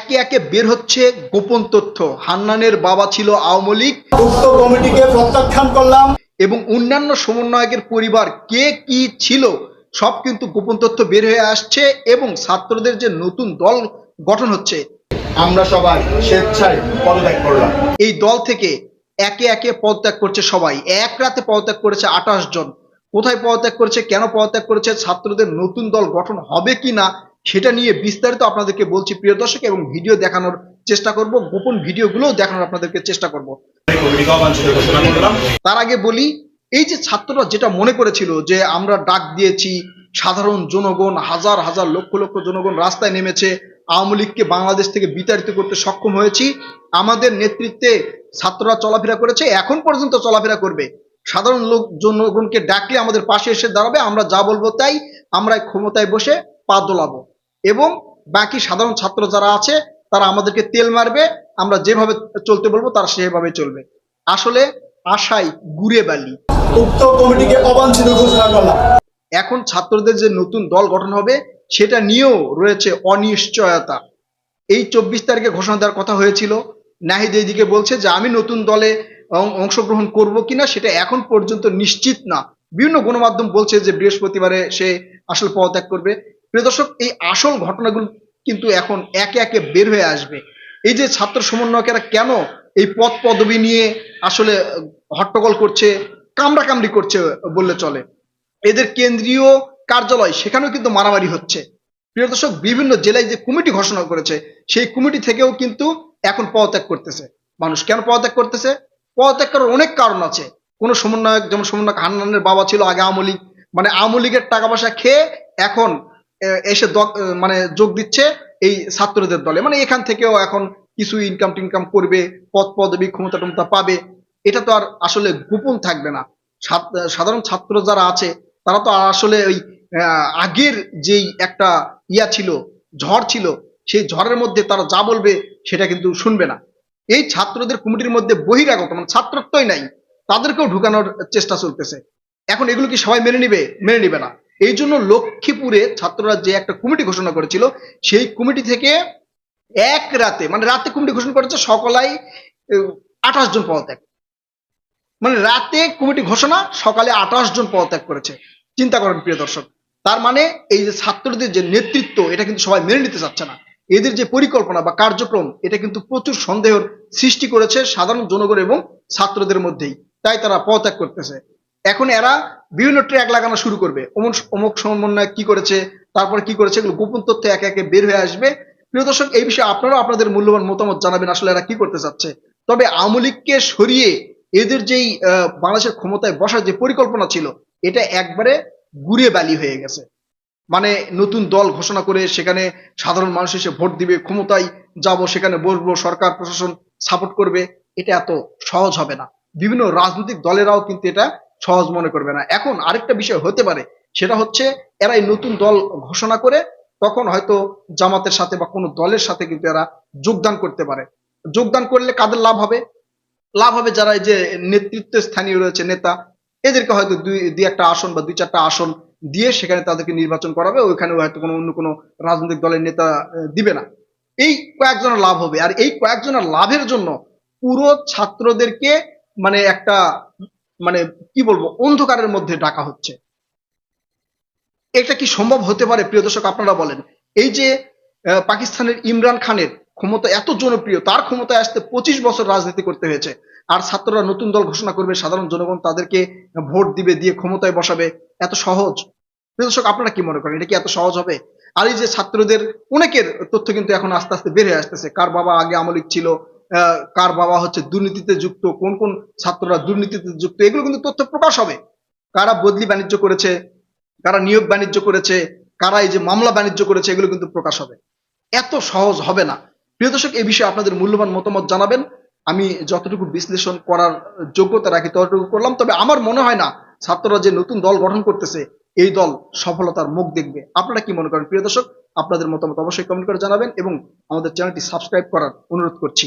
একে একে বের হচ্ছে গোপন তথ্য। হান্নানের বাবা ছিল আওয়ামী লীগ। উক্ত কমিটিকে প্রত্যাখ্যান করলাম। এবং অন্যান্য সমন্বয়কের পরিবার কে কি ছিল সব কিন্তু গোপন তথ্য বের হয়ে আসছে এবং ছাত্রদের যে নতুন দল গঠন হচ্ছে। আমরা সবাই স্বেচ্ছায় পদত্যাগ করলাম। এই দল থেকে একে একে পদত্যাগ করছে সবাই। এক রাতে পদত্যাগ করেছে আঠাশ জন। কোথায় পদত্যাগ করেছে কেন পদত্যাগ করেছে ছাত্রদের নতুন দল গঠন হবে কি না সেটা নিয়ে বিস্তারিত আপনাদেরকে বলছি প্রিয় দর্শক, এবং ভিডিও দেখানোর চেষ্টা করব, গোপন ভিডিওগুলোও দেখানোর আপনাদেরকে চেষ্টা করব। তার আগে বলি, এই যে ছাত্ররা যেটা মনে করেছিল যে আমরা ডাক দিয়েছি, সাধারণ জনগণ, হাজার হাজার লক্ষ লক্ষ জনগণ রাস্তায় নেমেছে, আওয়ামী লীগকে বাংলাদেশ থেকে বিতাড়িত করতে সক্ষম হয়েছি, আমাদের নেতৃত্বে ছাত্ররা চলাফেরা করেছে, এখন পর্যন্ত চলাফেরা করবে। সাধারণ লোক জনগণকে ডাকলে আমাদের পাশে এসে দাঁড়াবে, আমরা যা বলব তাই আমরা ক্ষমতায় বসে পা দোলাবো। এবং বাকি সাধারণ ছাত্র যারা আছে তারা আমাদেরকে তেল মারবে আমরা যেভাবে চলতে বলব তারা সেভাবে চলবে। আসলে আশায় গুড়ে বালি। উক্ত কমিটিকে অবাঞ্ছিত ঘোষণা এখন ছাত্রদের যে নতুন দল গঠন হবে সেটা নিয়েও রয়েছে অনিশ্চয়তা। এই চব্বিশ তারিখে ঘোষণা দেওয়ার কথা হয়েছিল। নাহিদ এইদিকে বলছে যে আমি নতুন দলে অংশগ্রহণ করব কিনা সেটা এখন পর্যন্ত নিশ্চিত না। বিভিন্ন গণমাধ্যম বলছে যে বৃহস্পতিবারে সে আসলে পদত্যাগ করবে। প্রিয় দর্শক, এই আসল ঘটনাগুলো কিন্তু এখন একে একে বের হয়ে আসবে। এই যে ছাত্র সমন্বয়কেরা কেন এই পদ পদবি নিয়ে আসলে হট্টগোল করছে কামড়া কামড়ি করছে বললে চলে? এদের কেন্দ্রীয় কার্যালয়, সেখানেও কিন্তু মারামারি হচ্ছে। প্রিয় দর্শক, বিভিন্ন জেলায় যে কমিটি ঘোষণা করেছে, সেই কমিটি থেকেও কিন্তু এখন পদত্যাগ করতেছে। মানুষ কেন পদত্যাগ করতেছে? পদত্যাগ করার অনেক কারণ আছে। কোনো সমন্বয়ক, যেমন সমন্বয়ক হান্নানের বাবা ছিল আগে আওয়ামী লীগ মানে আওয়ামী লীগের টাকা পয়সা খেয়ে এখন এসে মানে যোগ দিচ্ছে এই ছাত্রদের দলে। মানে এখান থেকেও এখন কিছু ইনকাম টিনকাম করবে, পদ পদবি ক্ষমতা টমতা পাবে। এটা তো আর আসলে গোপন থাকবে না। সাধারণ ছাত্র যারা আছে, তারা তো আসলে ওই আগের যেই একটা ইয়া ছিল, ঝড় ছিল, সেই ঝড়ের মধ্যে তারা যা বলবে সেটা কিন্তু শুনবে না। এই ছাত্রদের কমিটির মধ্যে বহিরাগত মানে ছাত্রত্বই নাই, তাদেরকেও ঢুকানোর চেষ্টা চলতেছে। এখন এগুলো কি সবাই মেনে নিবে? মেনে নিবে না। এই জন্য লক্ষ্মীপুরে ছাত্ররা যে একটা কমিটি ঘোষণা করেছিল, সেই কমিটি থেকে এক রাতে মানে রাতে কমিটি ঘোষণা করেছে সকলাই আঠাশ জন পদত্যাগ। মানে রাতে কমিটি ঘোষণা, সকালে আঠাশ জন পদত্যাগ করেছে। চিন্তা করেন প্রিয় দর্শক, তার মানে এই যে ছাত্রদের যে নেতৃত্ব, এটা কিন্তু সবাই মেনে নিতে চাচ্ছে না। এদের যে পরিকল্পনা বা কার্যক্রম, এটা কিন্তু প্রচুর সন্দেহের সৃষ্টি করেছে সাধারণ জনগণ এবং ছাত্রদের মধ্যেই। তাই তারা পদত্যাগ করতেছে। এখন এরা বিভিন্ন ট্র্যাক লাগানো শুরু করবে। অমুক অমুক সমন্বয় কি করেছে, তারপরে কি করেছে, এগুলো গোপন তথ্য একে একে বের হয়ে আসবে। প্রিয় দর্শক, এই বিষয়ে আপনারাও আপনাদের মূল্যবান মতামত জানাবেন আসলে এরা কি করতে চাচ্ছে। তবে আওয়ামী লীগকে সরিয়ে এদের যেই বাংলাদেশের ক্ষমতায় বসার যে পরিকল্পনা ছিল, এটা একবারে গুড়ে বালি হয়ে গেছে। মানে নতুন দল ঘোষণা করে সেখানে সাধারণ মানুষ এসে ভোট দিবে, ক্ষমতায় যাব, সেখানে বসবো, সরকার, প্রশাসন সাপোর্ট করবে, এটা এত সহজ হবে না। বিভিন্ন রাজনৈতিক দলেরাও কিন্তু এটা সহজ মনে করবে না। এখন আরেকটা বিষয় হতে পারে, সেটা হচ্ছে এরা এই নতুন দল ঘোষণা করে তখন হয়তো জামাতের সাথে বা কোনো দলের সাথে কিন্তু এরা যোগদান করতে পারে। যোগদান করলে কাদের লাভ হবে? লাভ হবে যারা এই যে নেতৃত্ব স্থানীয় রয়েছে নেতা, এদেরকে হয়তো দুই দুই একটা আসন বা দুই চারটা আসন দিয়ে সেখানে তাদেরকে নির্বাচন করাবে ওইখানে হয়তো কোনো অন্য কোনো রাজনৈতিক দলের নেতা দিবে না। এই কয়েকজনের লাভ হবে। আর এই কয়েকজনের লাভের জন্য পুরো ছাত্রদেরকে মানে একটা মানে কি বলব, অন্ধকারের মধ্যে ডাকা হচ্ছে। এটা কি সম্ভব হতে পারে? প্রিয় দর্শক, আপনারা বলেন। এই যে পাকিস্তানের ইমরান খানের ক্ষমতা এত জনপ্রিয়, তার ক্ষমতায় আসতে পঁচিশ বছর রাজনীতি করতে হয়েছে, আর ছাত্ররা নতুন দল ঘোষণা করবে, সাধারণ জনগণ তাদেরকে ভোট দিবে, দিয়ে ক্ষমতায় বসাবে, এত সহজ? দর্শক, আপনারা কি মনে করেন, এটা কি এত সহজ হবে? আর এই যে ছাত্রদের, অনেকের তথ্য কিন্তু এখন আস্তে আস্তে বের হয়ে আসতেছে। কার বাবা আগে আমলিক ছিল কার বাবা হচ্ছে দুর্নীতিতে যুক্ত, কোন কোন ছাত্ররা দুর্নীতিতে যুক্ত, এগুলো কিন্তু তথ্য প্রকাশ হবে। কারা বদলি বাণিজ্য করেছে, কারা নিয়োগ বাণিজ্য করেছে, কারা এই যে মামলা বাণিজ্য করেছে, এগুলো কিন্তু প্রকাশ হবে। এত সহজ হবে না। প্রিয় দর্শক এই বিষয়ে আপনাদের মূল্যবান মতামত জানাবেন। আমি যতটুকু বিশ্লেষণ করার যোগ্যতা রাখি ততটুকু করলাম। তবে আমার মনে হয় না ছাত্ররা যে নতুন দল গঠন করতেছে, এই দল সফলতার মুখ দেখবে। আপনারা কি মনে করেন? প্রিয় দর্শক, আপনাদের মতামত অবশ্যই কমেন্ট করে জানাবেন এবং আমাদের চ্যানেলটি সাবস্ক্রাইব করার অনুরোধ করছি।